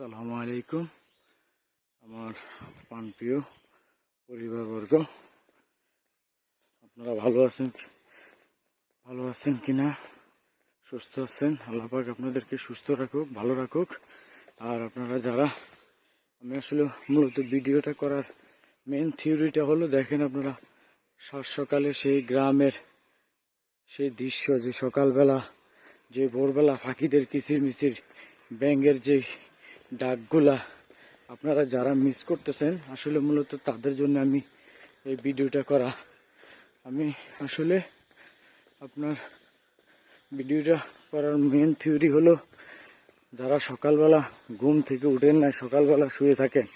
আসসালামু আলাইকুম। আমার প্রাণপ্রিয় পরিবারবর্গ, আপনারা ভালো আছেন? ভালো আছেন কিনা? সুস্থ আছেন? আল্লাহ পাক আপনাদেরকে সুস্থ রাখুক, ভালো রাখুক। আর আপনারা যারা, আমি আসলে মূলত ভিডিওটা করার মেন থিওরিটা হলো, দেখেন আপনারা সাত সকালে সেই গ্রামের সেই দৃশ্য যে সকালবেলা, যে ভোরবেলা পাখিদের কিচির মিচির ব্যাঙের যে ডাকগুলা আপনারা যারা মিস করতেছেন, আসলে মূলত তাদের জন্য আমি এই ভিডিওটা করা। আমি আসলে আপনার ভিডিওটা করার মেন থিওরি হলো, যারা সকালবেলা ঘুম থেকে উঠেন না সকালবেলা শুয়ে থাকেন,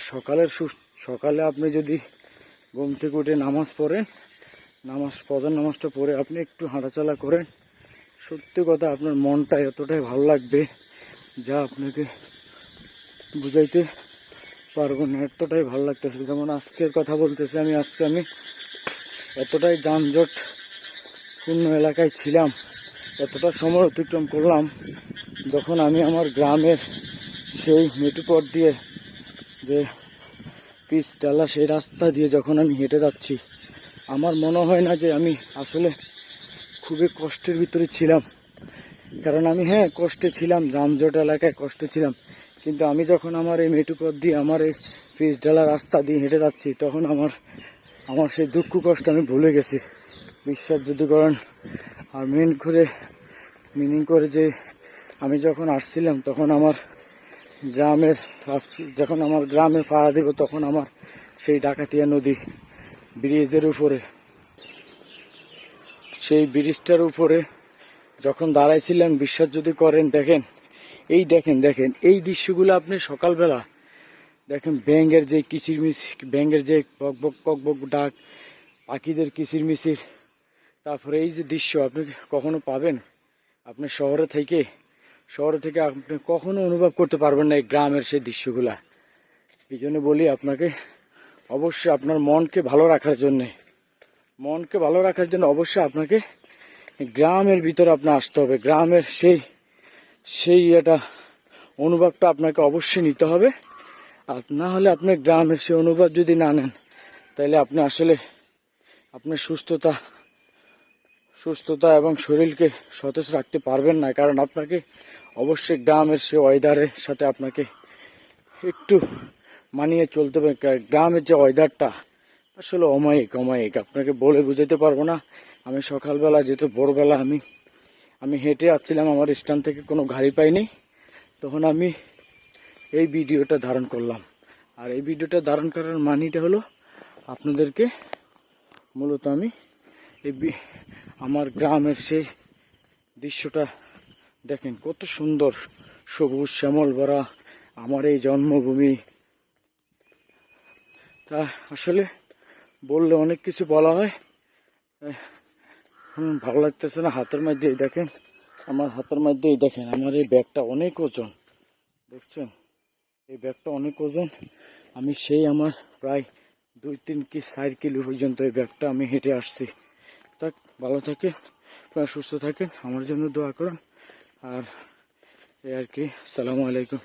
সকালের সুস- সকালে আপনি যদি ঘুম থেকে উঠে নামাজ পড়েন, নামাজ প্রধান নামাজটা পড়ে আপনি একটু হাঁটাচলা করেন, সত্যি কথা আপনার মনটা এতটাই ভালো লাগবে, যা আপনাকে বুঝাইতে পারব না, এতটাই ভালো লাগতেছে। যেমন আজকের কথা বলতেছি আমি, আজকে আমি এতটাই যানজট পূর্ণ এলাকায় ছিলাম, এতটা সময় অতিক্রম করলাম, যখন আমি আমার গ্রামের সেই মেটুপথ দিয়ে যে পিচ ডালা সেই রাস্তা দিয়ে যখন আমি হেঁটে যাচ্ছি, আমার মনে হয় না যে আমি আসলে খুবই কষ্টের ভিতরে ছিলাম। কারণ আমি হ্যাঁ কষ্টে ছিলাম, যানজট এলাকায় কষ্টে ছিলাম কিন্তু আমি যখন আমার এই মেটুপথ দিয়ে আমার এই পিচ ডালা রাস্তা দিয়ে হেঁটে যাচ্ছি, তখন আমার আমার সেই দুঃখ কষ্ট আমি ভুলে গেছি। বিশ্বাস যদি করেন, আর মেন করে মিনিং করে যে আমি যখন আসছিলাম, তখন আমার গ্রামের যখন আমার গ্রামে পাড়া দিব, তখন আমার সেই ডাকাতিয়া নদী ব্রিজের উপরে। সেই ব্রিজটার উপরে যখন দাঁড়াইছিলেন বিশ্বাস যদি করেন, দেখেন এই দেখেন দেখেন, এই দৃশ্যগুলো আপনি সকালবেলা দেখেন ব্যাঙ্গের যে কিচির মিচির ব্যাঙ্গের যে বক বক, কক বক ডাক, পাখিদের কিচির মিচির তারপরে এই যে দৃশ্য, আপনি কখনো পাবেন? আপনি শহরে থেকে শহরে থেকে আপনি কখনো অনুভব করতে পারবেন না এই গ্রামের সেই দৃশ্যগুলা। এই জন্য বলি আপনাকে, অবশ্যই আপনার মনকে ভালো রাখার জন্যে, মনকে ভালো রাখার জন্য অবশ্যই আপনাকে গ্রামের ভিতরে আপনার আসতে হবে। গ্রামের সেই সেই এটা অনুভবটা আপনাকে অবশ্যই নিতে হবে। আর না হলে আপনি গ্রামের সেই অনুভব যদি না নেন, তাহলে আপনি আসলে আপনার সুস্থতা সুস্থতা এবং শরীরকে সতেজ রাখতে পারবেন না। কারণ আপনাকে অবশ্যই গ্রামের সে ওয়েদারের সাথে আপনাকে একটু মানিয়ে চলতে হবে। গ্রামের যে ওয়েদারটা আসলে অমায়িক অমায়িক। আপনাকে বলে বুঝাতে পারব না। আমি সকালবেলা, যেহেতু ভোরবেলা আমি আমি হেঁটে আসছিলাম, আমার স্ট্যান্ড থেকে কোনো গাড়ি পাইনি। তখন আমি এই ভিডিওটা ধারণ করলাম। আর এই ভিডিওটা ধারণ করার মানিটা হলো, আপনাদেরকে মূলত আমি এই আমার গ্রামের সেই দৃশ্যটা দেখেন, কত সুন্দর সবুজ শ্যামল ভরা আমার এই জন্মভূমি। তা আসলে বললে অনেক কিছু বলা হয়। ভালো লাগতেছে না, হাতের মধ্যে দেখেন, আমার হাতের মধ্যে দেখেন, আমার এই ব্যাগটা অনেক ওজন, দেখছেন? এই ব্যাগটা অনেক ওজন, আমি সেই আমার প্রায় দুই, তিন কি চার কিলো পর্যন্ত এই ব্যাগটা আমি হেঁটে আসছি। থাক, ভালো থাকে সুস্থ থাকেন, আমার জন্য দোয়া করুন, আর এই আর কি, সালামু আলাইকুম।